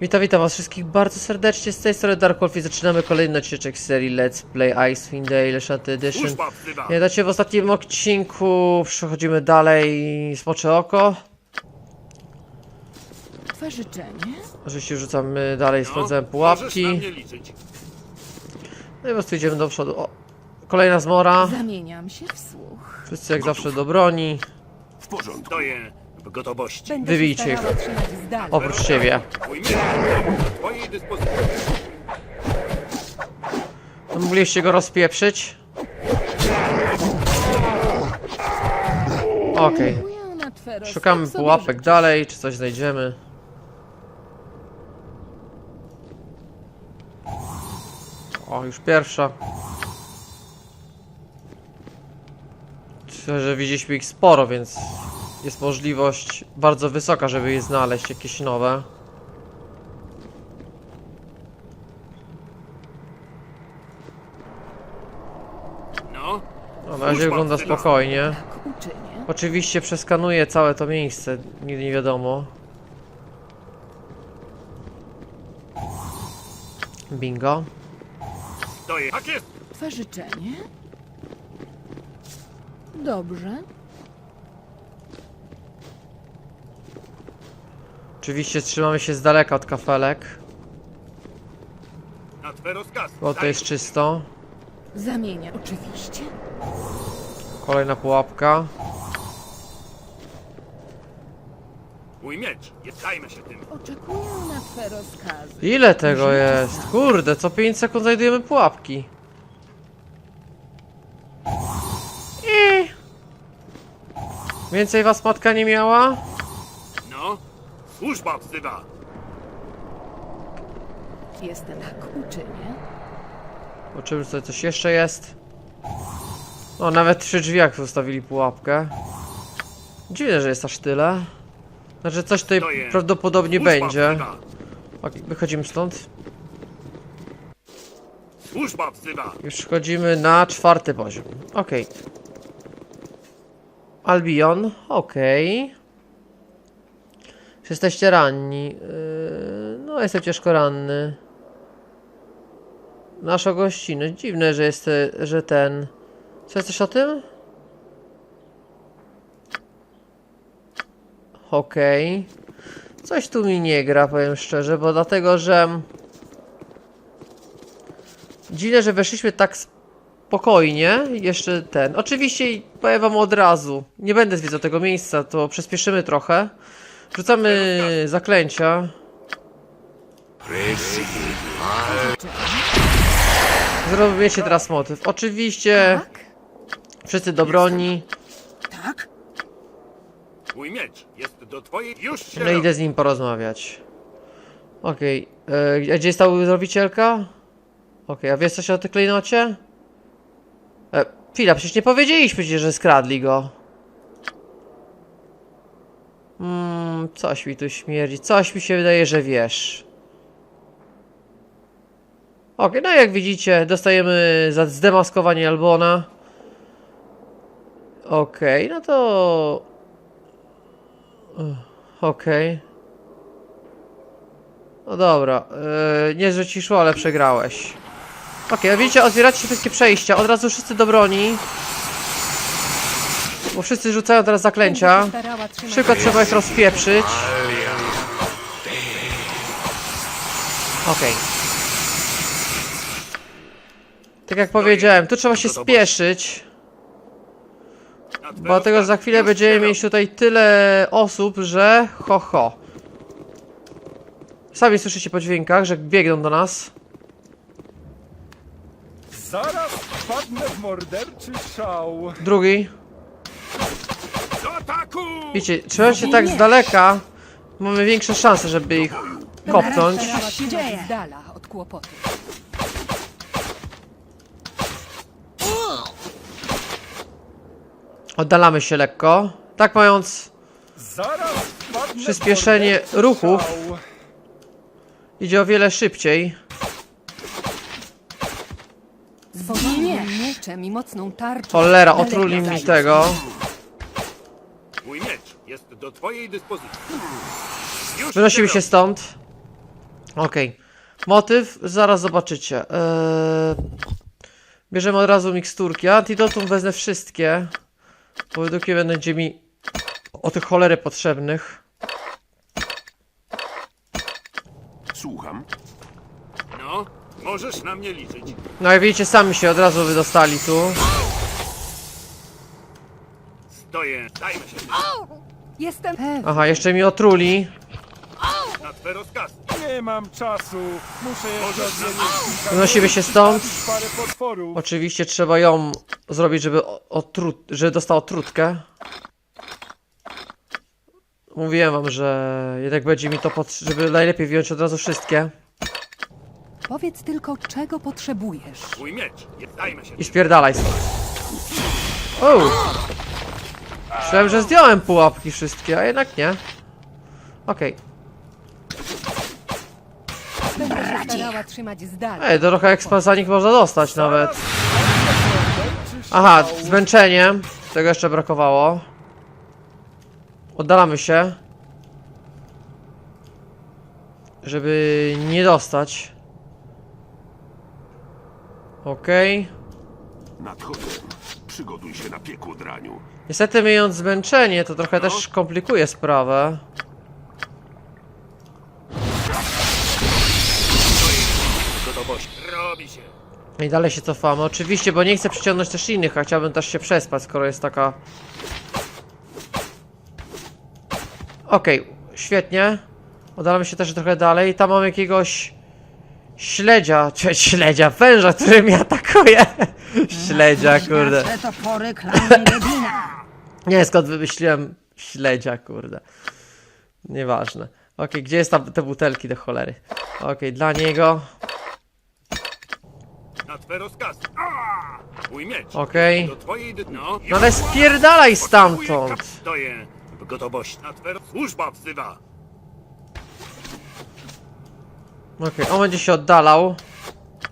Witam, witam was wszystkich bardzo serdecznie, z tej strony Dark Wolf i zaczynamy kolejny odcinek z serii Let's Play Icewind Dale Shanty Edition. Nie dacie w ostatnim odcinku, przechodzimy dalej Smocze Oko. Twe życzenie? Oczywiście rzucamy dalej, No, sprawdzałem Możesz pułapki. No i po prostu idziemy do przodu. O, kolejna zmora. Zamieniam się w słuch. Wszyscy jak zawsze do broni. W porządku. W gotowości. Będę Wybijcie ich. starała trzymać z dala. Oprócz ciebie. Mój twojej dyspozycji. No, mogliście go rozpieprzyć. Okej. Szukamy sobie pułapek dalej, czy coś znajdziemy. O, już pierwsza. Myślę, że widzieliśmy ich sporo, więc jest możliwość bardzo wysoka, żeby je znaleźć, jakieś nowe. No, No, na razie wygląda spokojnie. Uczynię. Oczywiście przeskanuję całe to miejsce, nigdy nie wiadomo. Bingo. stoję. Tak jest. Twe życzenie? Dobrze. Oczywiście trzymamy się z daleka od kafelek, Na twe rozkazy. bo to jest czysto. Zamienia. Oczywiście. Kolejna pułapka. Mój miecz. Jest, zajmę się tym. Oczekuję na twe rozkazy. Ile tego jest? Kurde, co 5 sekund znajdujemy pułapki. I... Więcej was matka nie miała? Służba wzywa. Jestem tak uczynię. Zobaczymy, co coś jeszcze jest. O, nawet przy drzwiach zostawili pułapkę. Dziwne, że jest aż tyle. Znaczy, coś tutaj Stoję. prawdopodobnie Służba będzie. Wzywa. Ok, wychodzimy stąd. Służba wzywa. Już wchodzimy na czwarty poziom. Okej. Albion, okej. Czy jesteście ranni? Yy, no, jestem ciężko ranny. Nasza gościnność. Dziwne, że jest, że ten... Co jest coś o tym? Okej. Coś tu mi nie gra, powiem szczerze, bo dlatego, że... Dziwne, że weszliśmy tak spokojnie. Jeszcze ten. Oczywiście powiem wam od razu. Nie będę zwiedzał tego miejsca, to przyspieszymy trochę. Rzucamy zaklęcia. Zrobicie teraz motyw. Oczywiście Tak? wszyscy do broni. Tak? Mój miecz jest do twojej. Już się No robi. idę z nim porozmawiać. Okej. Okay. A gdzie jest ta zrobicielka? Okej, a wiesz coś o tej klejnocie? E, chwila, przecież nie powiedzieliśmy ci, że skradli go. Hmm, coś mi tu śmierdzi. Coś mi się wydaje, że wiesz. Okej, no jak widzicie, dostajemy za zdemaskowanie Albona. Okej, no to... Okej. No dobra, yy, nie szło, ale przegrałeś. Okej, a widzicie, otwieracie się wszystkie przejścia, od razu wszyscy do broni. Bo wszyscy rzucają teraz zaklęcia. Szybko trzeba ich rozpieprzyć. Okej. Tak jak powiedziałem, tu trzeba się spieszyć. Bo tego za chwilę będziemy mieć tutaj tyle osób, że ho ho. Sami słyszycie po dźwiękach, że biegną do nas. Zaraz wpadnę w morderczy szał. Drugi. Wiecie, trzymając się tak z daleka, mamy większe szanse, żeby ich kopnąć. Starała trzymać z dala od kłopotu. Oddalamy się lekko. Tak mając, Przyspieszenie ruchów. idzie o wiele szybciej. Swoim mieczem i mocną tarczą. Cholera, otruli mi tego. Do twojej dyspozycji. Już Wynosimy się się stąd. Okej. Motyw, zaraz zobaczycie. Eee, bierzemy od razu miksturki. Antidotum wezmę wszystkie. Bo według mnie będzie mi o tych cholery potrzebnych. Słucham. No, możesz na mnie liczyć. No jak widzicie, sami się od razu wydostali tu. Stoję, dajmy się Jestem pewny. Aha, jeszcze mi otruli. na twe rozkazy. Nie mam czasu. Muszę jeszcze odwiedzić kilka Wynosimy się stąd. zabić parę potworów. Oczywiście trzeba ją zrobić, żeby o- otrut, żeby dostała trutkę. Mówiłem wam, że jednak będzie mi to żeby najlepiej wziąć od razu wszystkie. Powiedz tylko, czego potrzebujesz. Mój miecz, jest, dajmy się I spierdalaj stąd. O! Myślałem, że zdjąłem pułapki wszystkie, a jednak nie. Okej. Będę się starała trzymać z dala. Ej, to trochę ekspansjanik można dostać nawet. Aha, zmęczenie. Tego jeszcze brakowało. Oddalamy się. Żeby nie dostać. Okej. Nadchodzę. Przygotuj się na piekło draniu. Niestety mając zmęczenie, to trochę też komplikuje sprawę. I dalej się cofamy. Oczywiście, bo nie chcę przyciągnąć też innych, a chciałbym też się przespać, skoro jest taka... Okej, świetnie. Udalamy się też trochę dalej. Tam mam jakiegoś... Śledzia, czy śledzia, węża, który mnie atakuje. Śledzia, kurde. Redina. Nie wiem skąd wymyśliłem śledzia, kurde. Nieważne. Okej, gdzie jest ta, te butelki do cholery? Okej, dla niego. Na twe rozkazy. Mój miecz. Okej. Do twojej dy... No, No ale spierdalaj stamtąd! Stoję w gotowości. Na twe... Służba wzywa. Okej, on będzie się oddalał.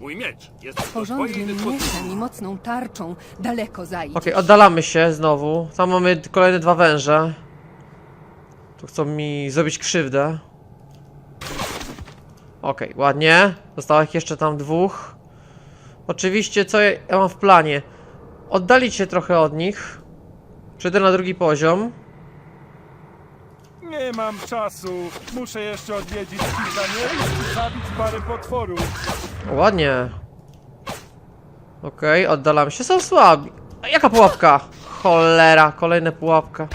Mój miecz jest twojej Porządnym dyspozycji. mieczem i mocną tarczą daleko zajdzie. Okej, oddalamy się znowu. Tam mamy kolejne dwa węże. Tu chcą mi zrobić krzywdę. Okej, ładnie. Zostało ich jeszcze tam dwóch. Oczywiście, co ja, ja mam w planie? Oddalić się trochę od nich. Przejdę na drugi poziom. Nie mam czasu. Muszę jeszcze odwiedzić kilka miejsc zabić parę potworów. Ładnie. Okej, oddalam się. Są słabi. Jaka pułapka? Cholera, kolejna pułapka.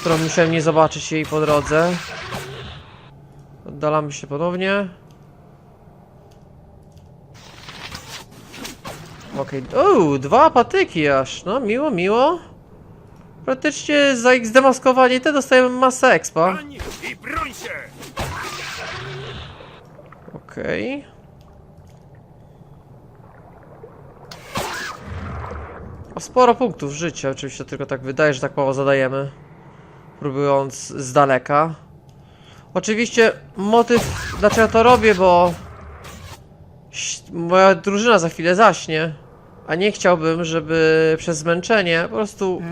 Którą musiałem nie zobaczyć jej po drodze. Oddalamy się ponownie. Okej, okay. dwa patyki aż. No, miło, miło. Praktycznie za ich zdemaskowanie te dostajemy masę expa. Broń i broń się! Okej. A Sporo punktów życia, oczywiście tylko tak wydaje, że tak mało zadajemy. Próbując z daleka. Oczywiście motyw, dlaczego to robię, bo ś- moja drużyna za chwilę zaśnie. A nie chciałbym, żeby przez zmęczenie po prostu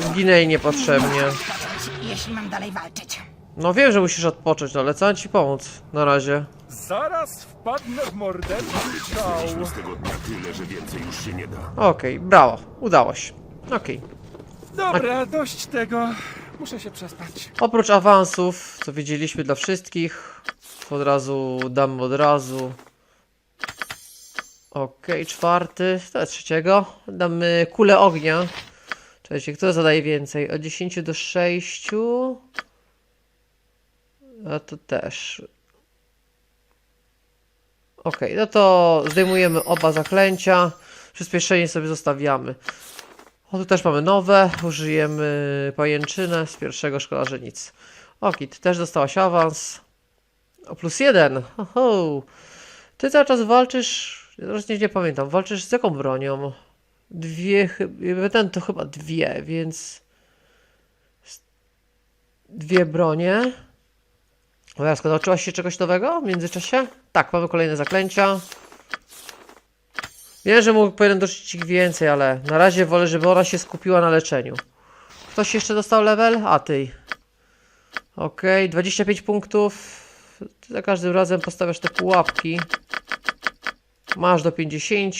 zginęli niepotrzebnie. Jeśli mam dalej walczyć. No wiem, że musisz odpocząć, no ale co mam ci pomóc na razie? Zaraz wpadnę w morderczy. Mieliśmy z tego dnia tyle, że więcej już się nie da. Okej, brawo, udało się. Okej. Dobra, dość tego. Muszę się przespać. Oprócz awansów, co widzieliśmy dla wszystkich, od razu damy od razu. Okej, czwarty, to jest trzeciego. Damy kulę ognia. Czekajcie, kto zadaje więcej? Od 10 do 6. A to też. Okej, no to zdejmujemy oba zaklęcia. Przyspieszenie sobie zostawiamy. O, tu też mamy nowe. Użyjemy pajęczynę z pierwszego szkolarza nic. Okit, też dostałaś awans. O, plus jeden. Ho, ho. Ty cały czas walczysz. Teraz nie, pamiętam. Walczysz z jaką bronią? Dwie. Ten to chyba dwie, więc. Dwie bronie. Jasko, nauczyłaś się czegoś nowego w międzyczasie? Tak, mamy kolejne zaklęcia. Wiem, że mógł powinien dorzucić ich więcej, ale na razie wolę, żeby ona się skupiła na leczeniu. Ktoś jeszcze dostał level? A ty. Okej, 25 punktów. Za każdym razem postawiasz te pułapki. Masz do 50.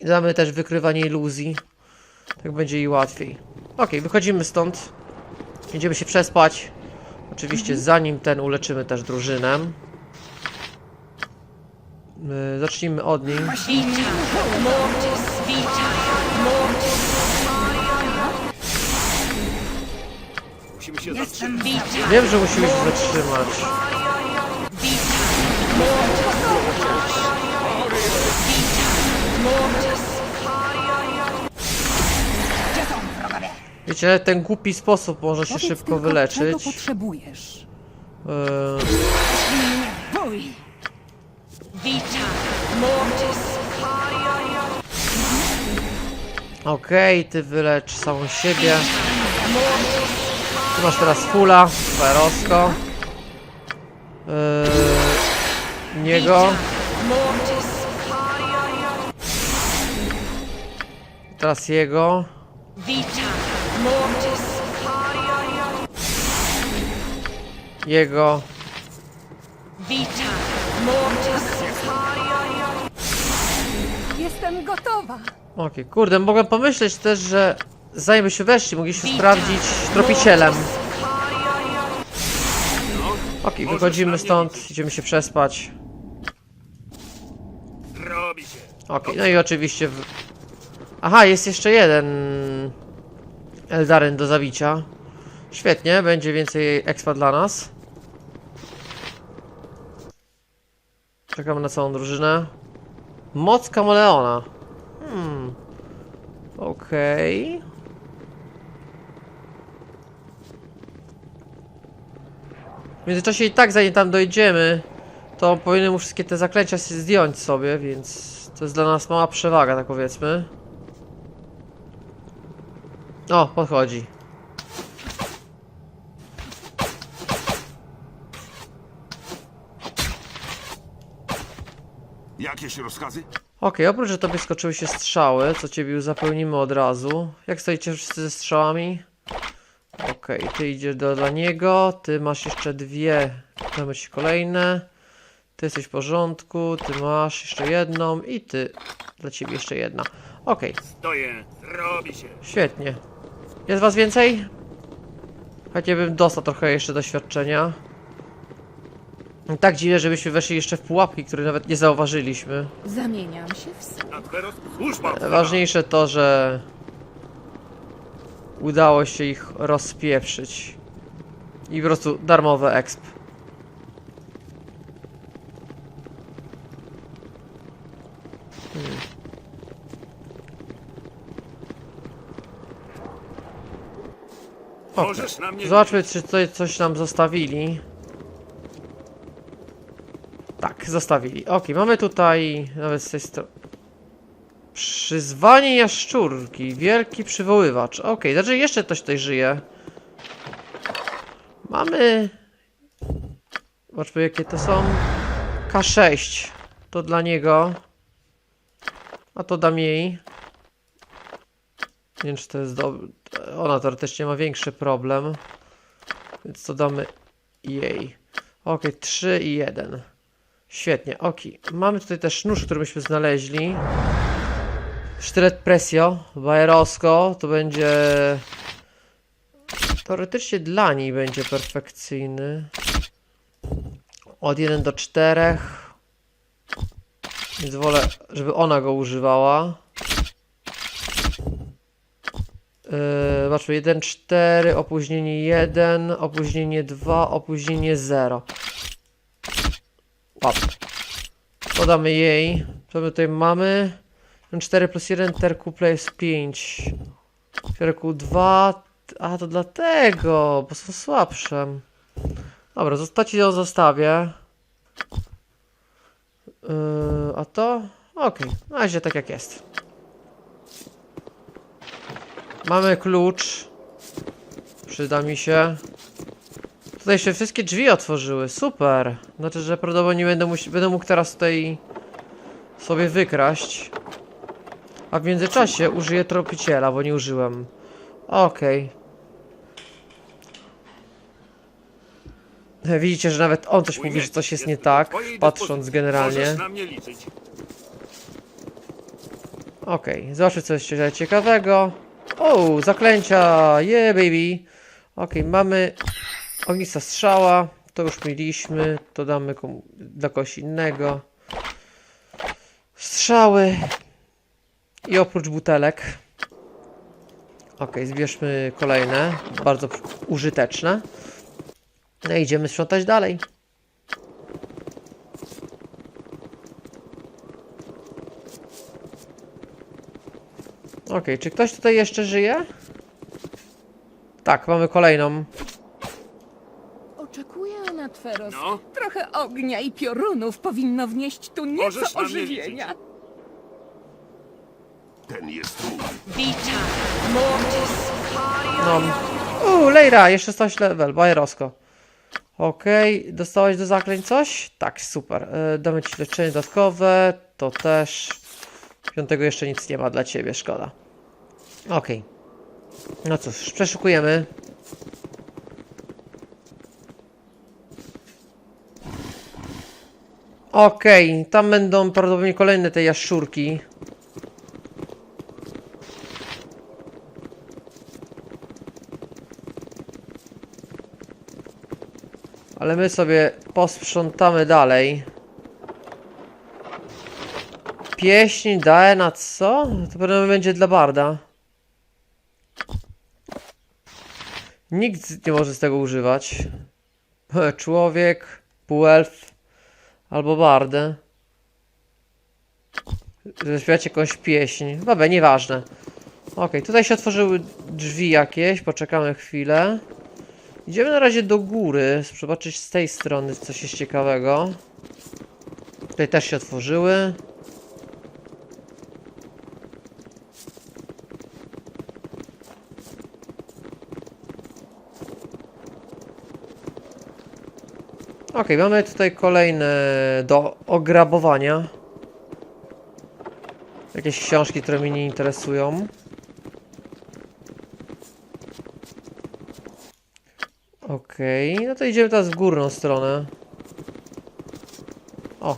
I damy też wykrywanie iluzji. Tak będzie i łatwiej. Okej, wychodzimy stąd. Idziemy się przespać. Oczywiście zanim ten uleczymy też drużynę. Yy, zacznijmy od niej. Musimy się Jestem zatrzymać. bicia. Wiem, że musimy się zatrzymać. Wiecie, ten głupi sposób może się Powiedz szybko tylko, Czego wyleczyć. potrzebujesz? Yy, Bój. Okej, ty wylecz samą siebie. Masz teraz fula, Ferosko. Yy, niego. Teraz jego. Jego. Jestem gotowa. Okej, kurde, mogłem pomyśleć też, że zanim byśmy weszli, mogliśmy sprawdzić tropicielem. Okej, Możesz wychodzimy stąd, idziemy się przespać. Się. Okej, no i oczywiście. Aha, jest jeszcze jeden Eldaryn do zabicia. Świetnie, będzie więcej expa dla nas. Czekamy na całą drużynę. Moc kameleona. Hmm. Okej. W międzyczasie i tak zanim tam dojdziemy, to powinienem wszystkie te zaklęcia zdjąć sobie, więc to jest dla nas mała przewaga, tak powiedzmy. O, podchodzi. Jakieś rozkazy? Okej, oprócz, że tobie skoczyły się strzały, co ciebie już zapełnimy od razu. Jak stoicie wszyscy ze strzałami? Okej, ty idziesz do, dla niego, ty masz jeszcze dwie, damy ci kolejne. Ty jesteś w porządku, ty masz jeszcze jedną i ty, dla ciebie jeszcze jedna. Okej, Stoję. Robi się. świetnie. Jest was więcej? Chętnie bym dostał trochę jeszcze doświadczenia. Tak dziwne, żebyśmy weszli jeszcze w pułapki, które nawet nie zauważyliśmy. Zamieniam się w słuch. Służba. Ważniejsze to, że udało się ich rozpieprzyć. I po prostu darmowe exp. Okej. Możesz na mnie Zobaczmy, czy tutaj coś nam zostawili. Tak, zostawili. Ok, mamy tutaj nawet z tej strony. Przyzwanie jaszczurki. Wielki przywoływacz. Ok, znaczy jeszcze ktoś tutaj żyje. Mamy. Zobaczmy, jakie to są. K6. To dla niego. A to dam jej. Nie wiem, czy to jest dobre. Ona teoretycznie ma większy problem. Więc to damy jej. Ok, 3 i 1. Świetnie, ok. Mamy tutaj też nóż, który myśmy znaleźli. Sztylet Presio, Bajerosko. To będzie... Teoretycznie dla niej będzie perfekcyjny. Od 1 do 4. Więc wolę, żeby ona go używała. Yy, zobaczmy, 1, 4, opóźnienie 1, opóźnienie 2, opóźnienie 0. Łap. Podamy jej. Co my tutaj mamy? 4 plus 1, terku plus 5. Terku 2. A to dlatego, bo są słabsze. Dobra, zostać ją zostawię. Yy, a to? Okej, na razie tak jak jest. Mamy klucz. Przyda mi się. Tutaj się wszystkie drzwi otworzyły. Super. Znaczy, że prawdopodobnie będę, będę mógł teraz tutaj sobie wykraść. A w międzyczasie użyję tropiciela, bo nie użyłem. Okej. Widzicie, że nawet on coś mówi, że coś jest nie tak, patrząc generalnie. Okej, zobaczmy coś jeszcze ciekawego. O, zaklęcia, yeah baby. Okej, mamy ognista strzała, to już mieliśmy, to damy komu, dla kogoś innego. Strzały i oprócz butelek. Okej, zbierzmy kolejne, bardzo użyteczne. No idziemy sprzątać dalej. Okej, czy ktoś tutaj jeszcze żyje? Tak, mamy kolejną. Oczekuję na Tweros. No. Trochę ognia i piorunów powinno wnieść tu nieco ożywienia. Ten jest mój. Vita. Mortis. No. Uuu, Lejra, jeszcze 100 level, bajerosko. Okej, dostałeś do zaklęć coś? Tak, super. E, damy ci leczenie dodatkowe, to też. Piątego jeszcze nic nie ma dla ciebie, szkoda. Okej. No cóż, przeszukujemy. Okej, tam będą prawdopodobnie kolejne te jaszczurki. Ale my sobie posprzątamy dalej. Pieśń daje na co? To pewnie będzie dla Barda. Nikt nie może z tego używać. Człowiek, półelf albo bardę. Zaśpiewać jakąś pieśń. Dobra, nieważne. Okej, tutaj się otworzyły drzwi jakieś. Poczekamy chwilę. Idziemy na razie do góry, zobaczyć z tej strony coś jest ciekawego. Tutaj też się otworzyły. Ok, mamy tutaj kolejne do ograbowania. Jakieś książki, które mnie nie interesują. Okej, no to idziemy teraz w górną stronę. O,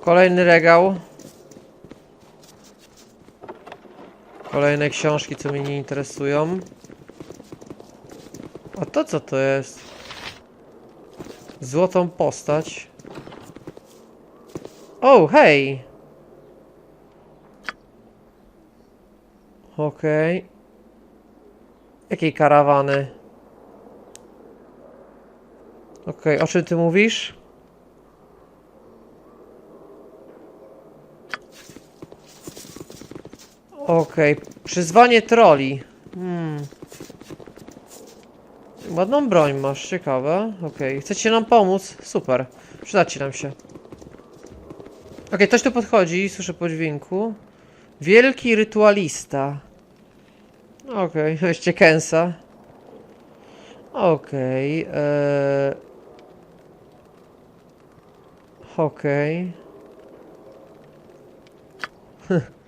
kolejny regał. Kolejne książki, co mnie nie interesują. A to co to jest? Złotą postać. O, hej! Okej. Jakiej karawany? Okej, o czym ty mówisz? Okej, przyzwanie troli. Hmm. Ładną broń masz, ciekawe. Okej, chcecie nam pomóc? Super, przydacie nam się. Okej, ktoś tu podchodzi, słyszę po dźwięku. Wielki rytualista. Okej, weźcie Kensa. Okej, eee... Okej.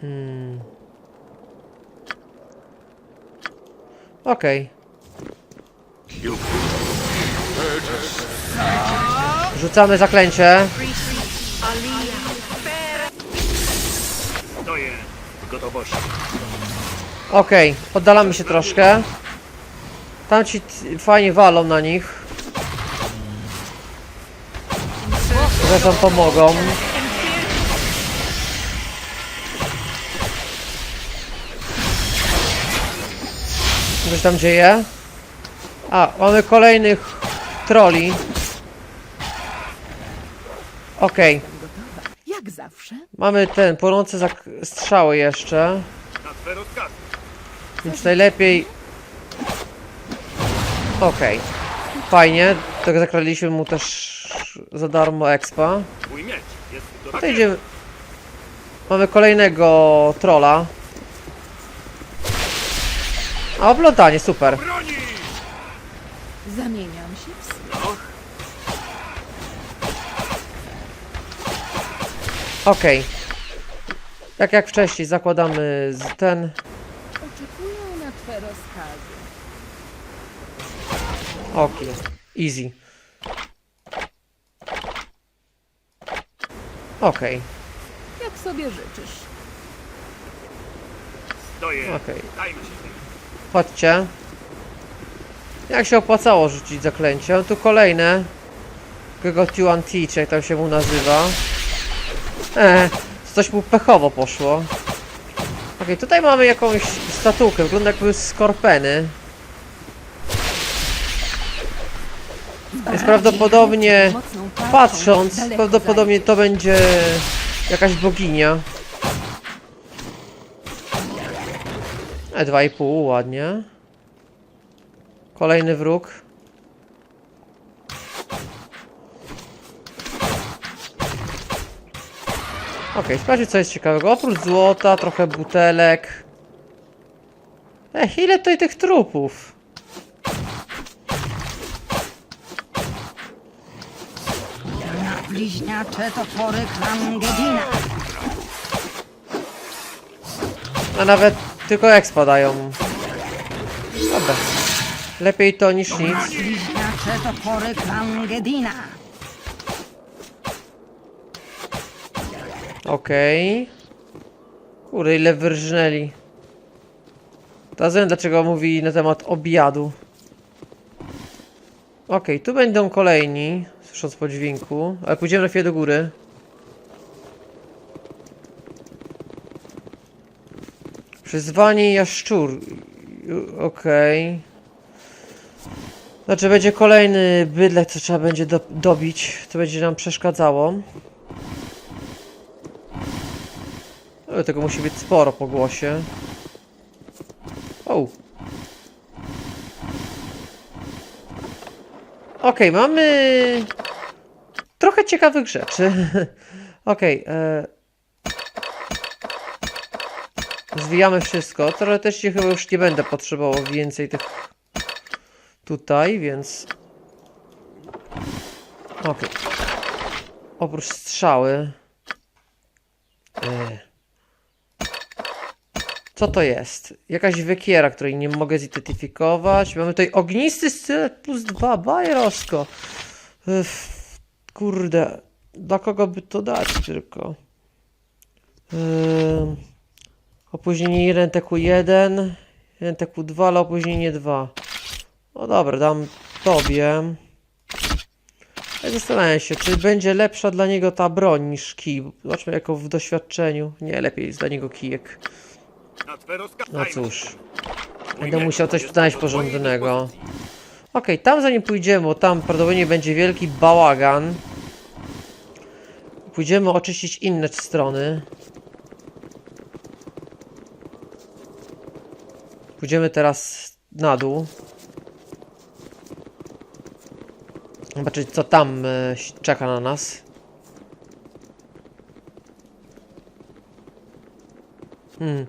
Hmm. Okej. Rzucamy zaklęcie. W gotowości. Okej, oddalamy się troszkę. Tam ci t- fajnie walą na nich. Zresztą pomogą. Co się tam dzieje? A, mamy kolejnych troli. Okej, Jak zawsze. mamy ten, płonące zak- strzały jeszcze. Na twe rozkazy. Więc najlepiej... Okej. Fajnie. Tak zakraliśmy mu też za darmo expa. Miecz jest do To idziemy... Mamy kolejnego trolla. A oplątanie, super. Broni! Zamieniam się w słuch. Okej. Tak jak wcześniej, zakładamy z ten... Czekuję na twe rozkazy. Okej, easy. Okej, Jak sobie życzysz. Stoję. okej. Dajmy się. Chodźcie. Jak się opłacało rzucić zaklęcie? Tu kolejne. Kogo Tuan T, czy jak tam się mu nazywa. Eee, coś mu pechowo poszło. Okej, tutaj mamy jakąś statukę. Wygląda jakby skorpeny. Więc prawdopodobnie, patrząc, prawdopodobnie to będzie jakaś boginia. E, dwa i pół, ładnie. Kolejny wróg. Okej, sprawdźmy co jest ciekawego. Oprócz złota, trochę butelek. Ech, ile tutaj tych trupów? Bliźniacze topory Klangedina. A nawet tylko jak spadają. Dobra. Lepiej to niż nic. Bliźniacze topory Klangedina. Okej. Kurde, ile wyrżnęli. Teraz wiem, dlaczego mówi na temat obiadu. Okej, tu będą kolejni, słysząc po dźwięku, ale pójdziemy na chwilę do góry. Przyzwanie jaszczur. Okej. Znaczy będzie kolejny bydlek, co trzeba będzie do, dobić, co będzie nam przeszkadzało. Ale tego musi być sporo po głosie. O. Okej, mamy trochę ciekawych rzeczy. E... zwijamy wszystko. Teoretycznie chyba już nie będę potrzebował więcej tych tutaj, więc Okej. Oprócz strzały. E... Co to jest? Jakaś wykiera, której nie mogę zidentyfikować. Mamy tutaj ognisty stylet plus dwa, bajerowsko. Uff, Kurde, dla kogo by to dać tylko? Ym, opóźnienie 1 TQ1, 1 TQ2, ale opóźnienie 2. No dobra, dam tobie. Ja zastanawiam się, czy będzie lepsza dla niego ta broń niż kij. Zobaczmy jako w doświadczeniu. Nie, lepiej jest dla niego kijek. No cóż, będę musiał coś znaleźć porządnego. Okej, tam zanim pójdziemy, bo tam prawdopodobnie będzie wielki bałagan. Pójdziemy oczyścić inne strony. Pójdziemy teraz na dół. Zobaczyć co tam e, czeka na nas. Hmm.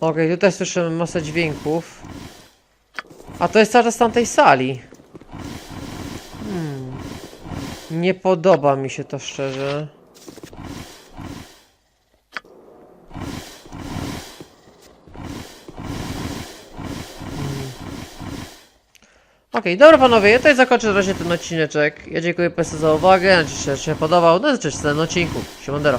Okej, tutaj słyszymy masę dźwięków. A to jest cały czas z tamtej sali. Hmm. Nie podoba mi się to szczerze. Hmm. Okej, dobra panowie, ja tutaj zakończę na razie ten odcineczek. Ja dziękuję Państwu za uwagę, mam nadzieję, że się podobał. No i zobaczymy się w odcinku. Siemandero.